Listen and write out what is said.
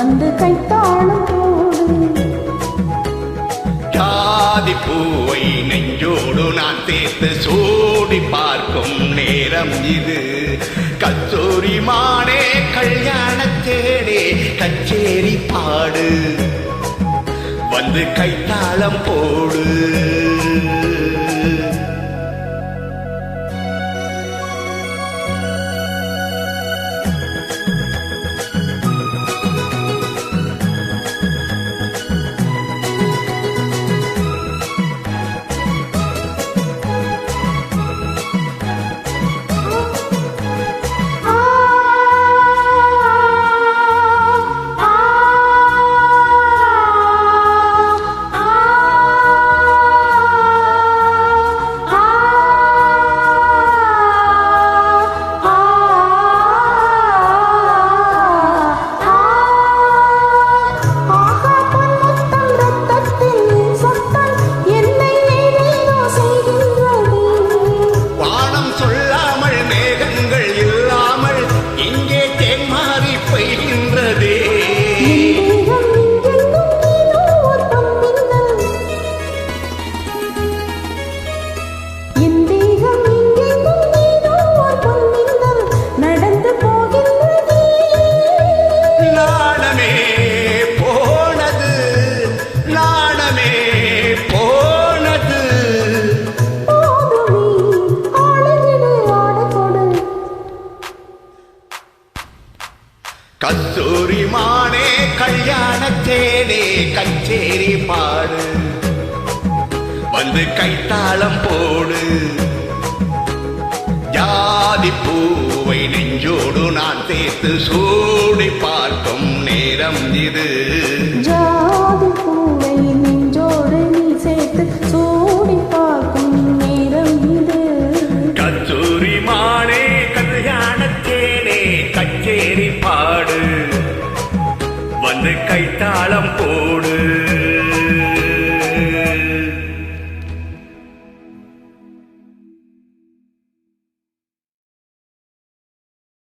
வந்து கைத்தாளும் போது ஜாதி பூவை நெஞ்சோடு நான் தேர்த்து சூடி பார்க்கும் நேரம் இது. கச்சோரி மானே கல்யாண தேடே கச்சேரி பாடு. வந்து கைத்தாளம் போடு. கச்சேரி கச்சேரி பாடு. வந்து கைத்தாளம் போடு. ஜாதி பூவை நெஞ்சோடு நான் சேர்த்து சூடி பார்க்கும் நேரம் இது. தாளம் போ